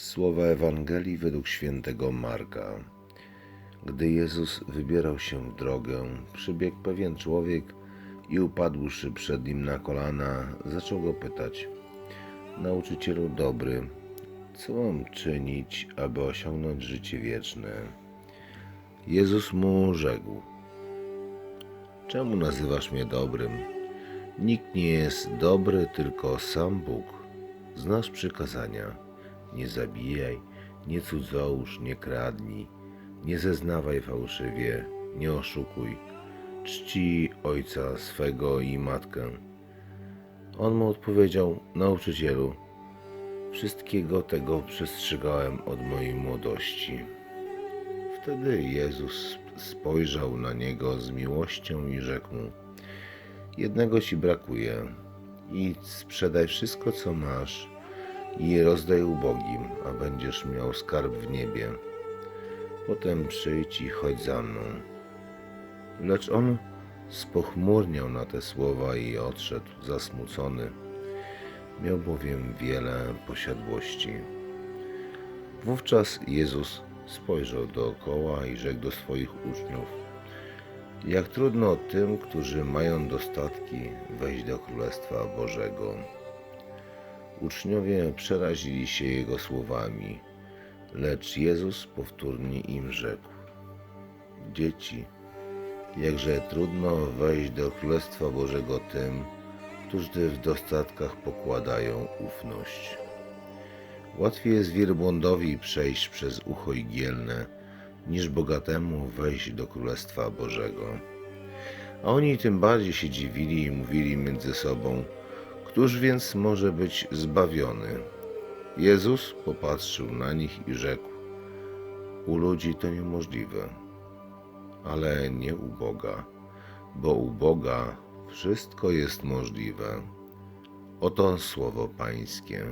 Słowa Ewangelii według świętego Marka. Gdy Jezus wybierał się w drogę, przybiegł pewien człowiek i upadłszy przed nim na kolana, zaczął go pytać: Nauczycielu dobry, co mam czynić, aby osiągnąć życie wieczne? Jezus mu rzekł: Czemu nazywasz mnie dobrym? Nikt nie jest dobry, tylko sam Bóg. Znasz przykazania. Nie zabijaj, nie cudzołóż, nie kradnij, nie zeznawaj fałszywie, nie oszukuj, czci ojca swego i matkę. On mu odpowiedział, nauczycielu, wszystkiego tego przestrzegałem od mojej młodości. Wtedy Jezus spojrzał na niego z miłością i rzekł mu, jednego ci brakuje, idź sprzedaj wszystko, co masz i rozdaj ubogim, a będziesz miał skarb w niebie. Potem przyjdź i chodź za mną. Lecz on spochmurniał na te słowa i odszedł zasmucony. Miał bowiem wiele posiadłości. Wówczas Jezus spojrzał dookoła i rzekł do swoich uczniów: Jak trudno tym, którzy mają dostatki, wejść do Królestwa Bożego. Uczniowie przerazili się jego słowami, lecz Jezus powtórnie im rzekł: Dzieci, jakże trudno wejść do Królestwa Bożego tym, którzy w dostatkach pokładają ufność. Łatwiej jest wielbłądowi przejść przez ucho igielne, niż bogatemu wejść do Królestwa Bożego. A oni tym bardziej się dziwili i mówili między sobą, Któż więc może być zbawiony? Jezus popatrzył na nich i rzekł: U ludzi to niemożliwe, ale nie u Boga, bo u Boga wszystko jest możliwe. Oto słowo Pańskie.